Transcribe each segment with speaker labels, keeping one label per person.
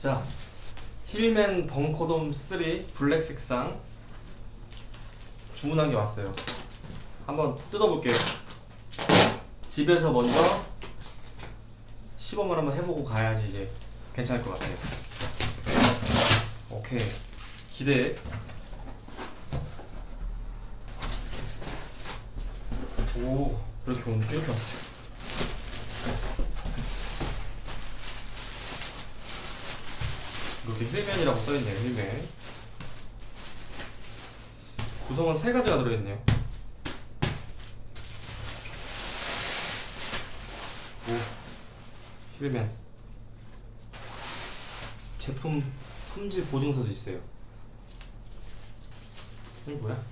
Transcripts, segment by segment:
Speaker 1: 자, 힐맨 벙커돔 3 블랙 색상 주문한 게 왔어요. 한번 뜯어볼게요. 집에서 먼저 시범을 한번 해보고 가야지 이제 괜찮을 것 같아요. 오케이 기대. 오 이렇게 오늘 이렇게 왔어요. 이렇게 힐맨이라고 써있네요 힐맨 구성은 세 가지가 들어있네요 오 힐맨 제품 품질 보증서도 있어요 이게 뭐야?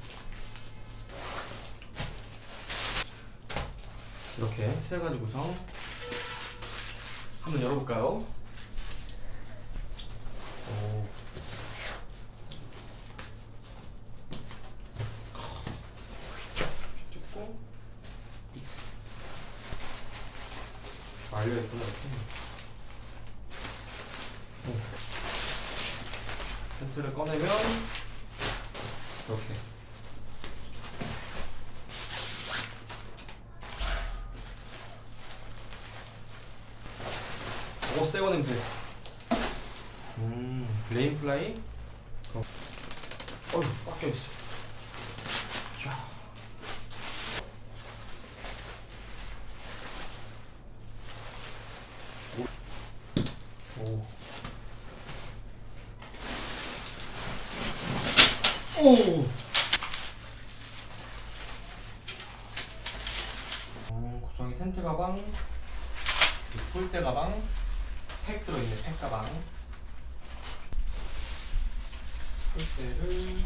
Speaker 1: 이렇게 세 가지 구성 한번 열어볼까요? 오. 찍고 오. 텐트를 꺼내면 이렇게 오 새거 냄새 음, 레인플라이? 어. 어휴, 빡겨있어. 쫙. 오! 음, 구성이 텐트 가방, 폴대 가방, 팩 들어있네, 팩 가방. 폴대를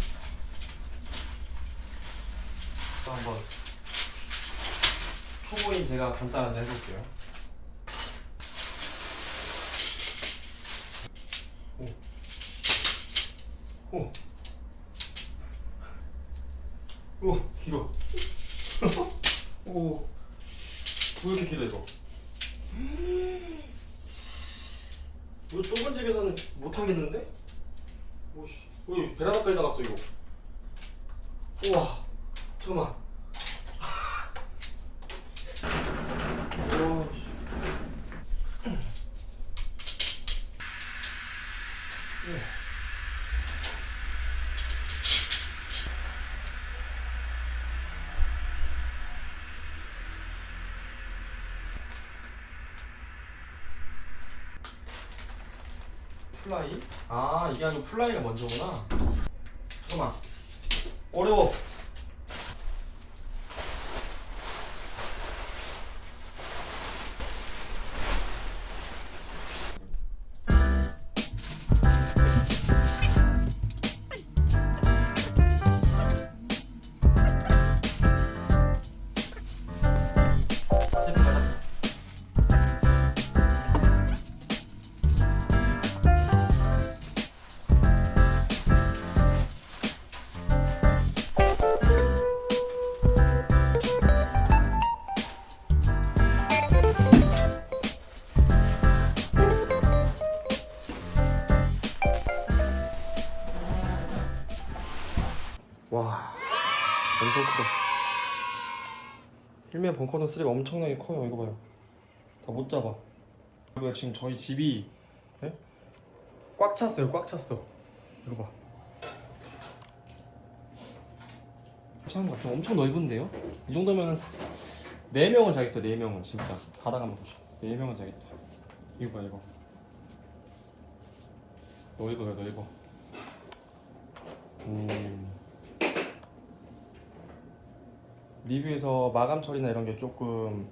Speaker 1: 또 한번 초보인 제가 간단하게 해볼게요. 오, 오, 오, 길어. 오, 왜 이렇게 길어 이거? 이거 좁은 집에서는 못 하겠는데? 오씨, 왜 베란다까지 나갔어 이거? 우와, 잠깐만. 우와, 씨. 예. 플라이? 아 이게 아니고 플라이가 먼저구나. 잠깐만. 어려워 엄청 크다. 힐맨 벙커는 3가 엄청나게 커요. 이거 봐요. 다 못 잡아. 이거 지금 저희 집이 네? 꽉 찼어요. 꽉 찼어. 이거 봐. 괜찮은 것 같아요. 엄청 넓은데요? 이 정도면은 4명은 자겠어 4명은 진짜. 바닥 한번 보시죠. 4명은 자겠다. 이거 봐 이거. 넓어요 넓어. 음 리뷰에서 마감 처리나 이런 게 조금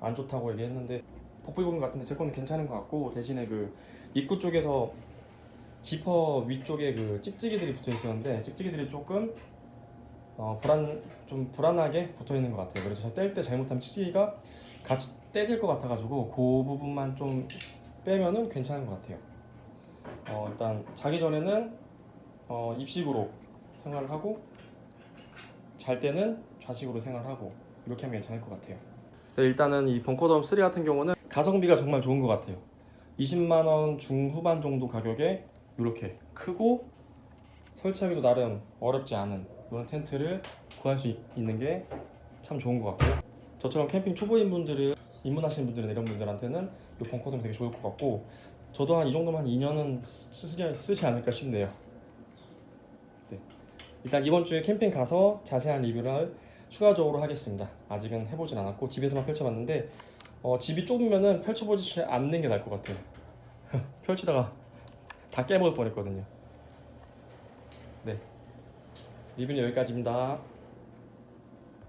Speaker 1: 안 좋다고 얘기했는데 복불 부분 같은데 제 거는 괜찮은 것 같고 대신에 그 입구 쪽에서 지퍼 위쪽에 그 찍찍이들이 붙어 있었는데 찍찍이들이 조금 어 불안 좀 불안하게 붙어 있는 것 같아요. 그래서 뗄 때 잘못하면 찍찍이가 같이 떼질 것 같아가지고 그 부분만 좀 빼면은 괜찮은 것 같아요. 어 일단 자기 전에는 어 입식으로 생활을 하고 잘 때는 좌식으로 생활하고 이렇게 하면 괜찮을 것 같아요. 네, 일단은 이 벙커덤 3 같은 경우는 가성비가 정말 좋은 것 같아요. 20만 원 중후반 정도 가격에 이렇게 크고 설치하기도 나름 어렵지 않은 이런 텐트를 구할 수 있- 있는 게 참 좋은 것 같고요. 저처럼 캠핑 초보인 분들은 입문하시는 분들이나 이런 분들한테는 이 벙커등 되게 좋을 것 같고 저도 한 이 정도면 한 2년은 쓰지, 쓰지 않을까 싶네요. 네. 일단 이번 주에 캠핑 가서 자세한 리뷰를 추가적으로 하겠습니다. 아직은 해보진 않았고 집에서만 펼쳐봤는데 어, 집이 좁으면은 펼쳐보지 않는 게 나을 것 같아요. 펼치다가 다 깨먹을 뻔했거든요. 네. 리뷰는 여기까지입니다.